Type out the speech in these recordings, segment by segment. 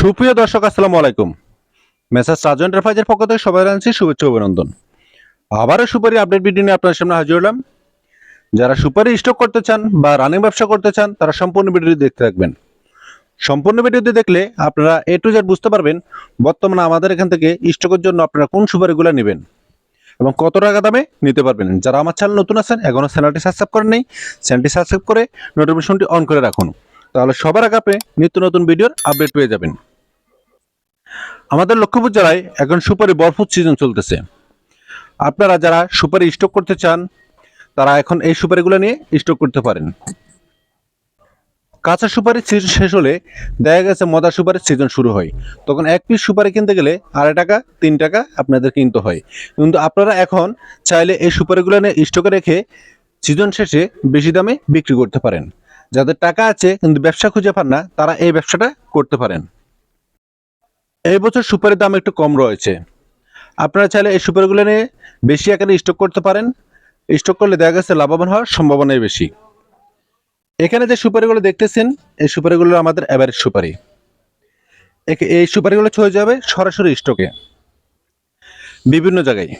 সুপ্রিয় দর্শক, আসসালামু আলাইকুম। মেসাজ রাজু এন্টারপ্রাইজের পক্ষ থেকে সবাই জানাচ্ছি শুভেচ্ছা অভিনন্দন। আবারও সুপারি আপডেট ভিডিও নিয়ে আপনার সামনে হাজির হলাম। যারা সুপারি স্টক করতে চান বা রানিং ব্যবসা করতে চান, তারা সম্পূর্ণ ভিডিওটি দেখতে থাকবেন। সম্পূর্ণ ভিডিওটি দেখলে আপনারা এ টু জেড বুঝতে পারবেন বর্তমানে আমাদের এখান থেকে স্টকের জন্য আপনারা কোন সুপারিগুলো নেবেন এবং কত টাকা দামে নিতে পারবেন। যারা আমার চ্যানেল নতুন আছেন এখনও চ্যানেলটি সাবস্ক্রাইব করেন নেই চ্যানেলটি সাবস্ক্রাইব করে নোটিফিকেশনটি অন করে রাখুন। তাহলে সবার আগে নিত্য নতুন ভিডিওর আপডেট পেয়ে যাবেন। আমাদের লক্ষ্মীপুর জেলায় এখন সুপারি বরফুট সিজন চলতেছে। আপনারা যারা সুপারি স্টক করতে চান, তারা এখন এই সুপারিগুলো নিয়ে স্টক করতে পারেন। কাঁচা সুপারির সিজন শেষ হলে দেখা গেছে মদা সুপারির সিজন শুরু হয়। তখন এক পিস সুপারি কিনতে গেলে আড়াই টাকা, তিন টাকা আপনাদের কিনতে হয়। কিন্তু আপনারা এখন চাইলে এই সুপারিগুলো নিয়ে স্টকে রেখে সিজন শেষে বেশি দামে বিক্রি করতে পারেন। যাদের টাকা আছে কিন্তু ব্যবসা খুঁজে পান না, তারা এই ব্যবসাটা করতে পারেন। এই বছর সুপারির দাম একটু কম রয়েছে। আপনারা চাইলে এই সুপারিগুলো নিয়ে বেশি আকারে স্টক করতে পারেন। স্টক করলে দেখা গেছে লাভবান হওয়ার সম্ভাবনাই বেশি। এখানে যে সুপারিগুলো দেখতেছেন, এই সুপারিগুলো আমাদের অ্যাভারেজ সুপারি। এই সুপারিগুলো চলে যাবে সরাসরি স্টকে বিভিন্ন জায়গায়।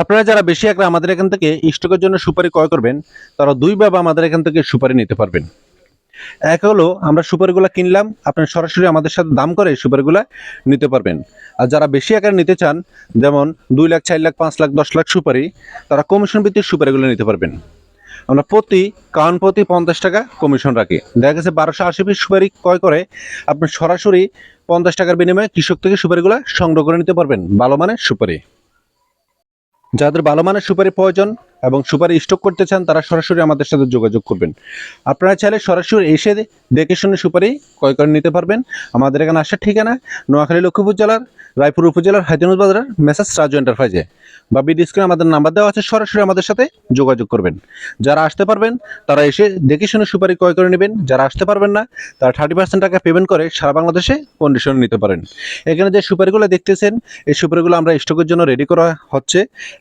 আপনারা যারা বেশি আকারে আমাদের এখান থেকে স্টকের জন্য সুপারি ক্রয় করবেন, তারা দুইভাবে আমাদের এখান থেকে সুপারি নিতে পারবেন। এক হলো, আমরা সুপারিগুলো কিনলাম আপনি সরাসরি আমাদের সাথে দাম করে সুপারিগুলো নিতে পারবেন। আর যারা বেশি আকারে নিতে চান, যেমন দুই লাখ, চার লাখ, পাঁচ লাখ, দশ লাখ সুপারি, তারা কমিশন ভিত্তিক সুপারিগুলো নিতে পারবেন। আমরা প্রতি কাউন প্রতি পঞ্চাশ টাকা কমিশন রাখি। দেখা গেছে বারোশো আশি পিস সুপারি ক্রয় করে আপনি সরাসরি পঞ্চাশ টাকার বিনিময়ে কৃষক থেকে সুপারিগুলো সংগ্রহ করে নিতে পারবেন। ভালো মানের সুপারি। যাদের ভালো মানের সুপারি প্রয়োজন এবং সুপারি স্টক করতে চান, তারা সরাসরি আমাদের সাথে যোগাযোগ করবেন। আপনারা চাইলে সরাসরি এসে দেখে শুনে সুপারি ক্রয় করে নিতে পারবেন। আমাদের এখানে আসার ঠিকানা নোয়াখালী লক্ষ্মীপুর জেলার, রায়পুর উপজেলার হাইদিনুল বাজারের মেসাজ রাজু এন্টারপ্রাইজে বা বিডি স্ক্রিনে আমাদের নাম্বার দেওয়া আছে, সরাসরি আমাদের সাথে যোগাযোগ করবেন। যারা আসতে পারবেন, তারা এসে দেখে শুনে সুপারি ক্রয় করে নেবেন। যারা আসতে পারবেন না, তারা থার্টি পার্সেন্ট টাকা পেমেন্ট করে সারা বাংলাদেশে কন্ডিশন নিতে পারেন। এখানে যে সুপারিগুলো দেখতেছেন, এই সুপারিগুলো আমরা স্টকের জন্য রেডি করা হচ্ছে।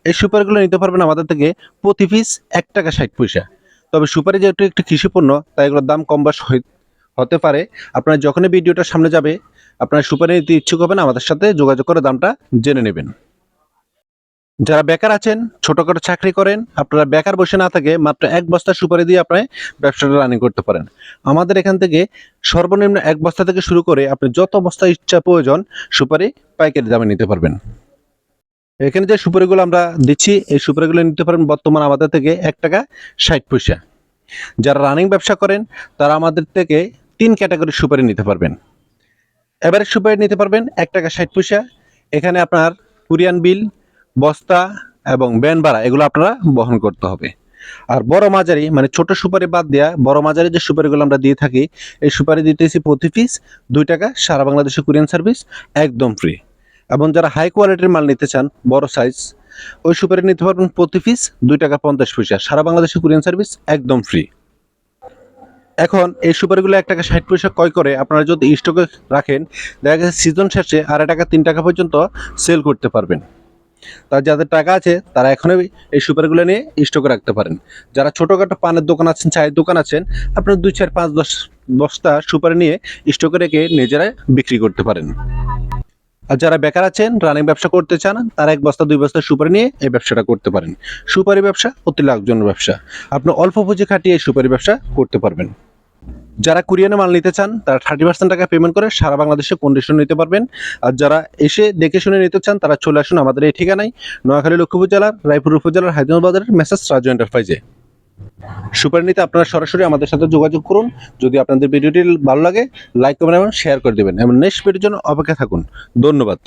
এই সুপারিগুলো নিতে পারবেন আমাদের থেকে প্রতি পিস এক টাকা ষাট পয়সা। তবে সুপারি যেহেতু একটি কৃষিপণ্য, তাই এগুলোর দাম কম বাস হতে পারে। আপনারা যখনই ভিডিওটা সামনে যাবে, আপনারা সুপারি নিতে ইচ্ছুক হবেন, আমাদের সাথে যোগাযোগ করে দামটা জেনে নেবেন। যারা বেকার আছেন, ছোটখাটো চাকরি করেন, আপনারা বেকার বসে না থাকে মাত্র এক বস্তা সুপারি দিয়ে আপনি ব্যবসাটা রানিং করতে পারেন। আমাদের এখান থেকে সর্বনিম্ন এক বস্তা থেকে শুরু করে আপনি যত বস্তা ইচ্ছা প্রয়োজন, সুপারি পাইকারি দামে নিতে পারবেন। এখানে যে সুপারিগুলো আমরা দিচ্ছি, এই সুপারিগুলো নিতে পারেন বর্তমান আমাদের থেকে এক টাকা ষাট পয়সা। যারা রানিং ব্যবসা করেন, তারা আমাদের থেকে তিন ক্যাটাগরির সুপারি নিতে পারবেন। এবারে সুপারি নিতে পারবেন এক টাকা ষাট পয়সা। এখানে আপনার কুরিয়ান বিল, বস্তা এবং ব্যান ভাড়া, এগুলো আপনারা বহন করতে হবে। আর বড় মাঝারি মানে ছোট সুপারি বাদ দেওয়া বড় মাঝারি যে সুপারিগুলো আমরা দিয়ে থাকি, এই সুপারি দিতেছি প্রতি পিস দুই টাকা সারা বাংলাদেশে কুরিয়ান সার্ভিস একদম ফ্রি এবং যারা হাই কোয়ালিটির মাল নিতে চান, বড় সাইজ ওই সুপারি নিতে পারবেন প্রতি পিস দুই টাকা পঞ্চাশ পয়সা। সারা বাংলাদেশে কুরিয়ান সার্ভিস একদম ফ্রি এখন এই সুপারিগুলো এক টাকা ষাট পয়সা ক্রয় করে আপনারা যদি স্টকে রাখেন, দেখা গেছে সিজন শেষে আড়াই টাকা, তিন টাকা পর্যন্ত সেল করতে পারবেন। তার যাদের টাকা আছে, তারা এখনই এই সুপারিগুলো নিয়ে স্টকে রাখতে পারেন। যারা ছোটোখাটো পানের দোকান আছেন, চায়ের দোকান আছেন, আপনারা দুই, চার, পাঁচ, দশ বস্তা সুপারি নিয়ে স্টকে রেখে নিজেরাই বিক্রি করতে পারেন। আর যারা বেকার আছেন রানিং ব্যবসা করতে চান, তারা এক বস্তা, দুই বস্তা সুপারি নিয়ে এই ব্যবসাটা করতে পারেন। সুপারি ব্যবসা অতি লাভজনক ব্যবসা। আপনি অল্প পুঁজি খাটিয়ে সুপারি ব্যবসা করতে পারবেন। যারা কুরিয়ানে মাল নিতে চান, তারা থার্টি পার্সেন্ট টাকা পেমেন্ট করে সারা বাংলাদেশে কন্ডিশন নিতে পারবেন। আর যারা এসে দেখে শুনে নিতে চান, তারা চলে আসুন আমাদের এই ঠিকানায়, নোয়াখালী লক্ষ্মীপুর জেলার রায়পুর উপজেলার হায়দ্রাবাদ বাজারের মেসাজ রাজু এন্টারপ্রাইজে সুপারি নিতে আপনারা সরাসরি আমাদের সাথে যোগাযোগ করুন। যদি আপনাদের ভিডিওটি ভালো লাগে লাইক কমেন্ট এবং শেয়ার করে দেবেন। এবং নেক্সট ভিডিওর জন্য অপেক্ষা থাকুন। ধন্যবাদ।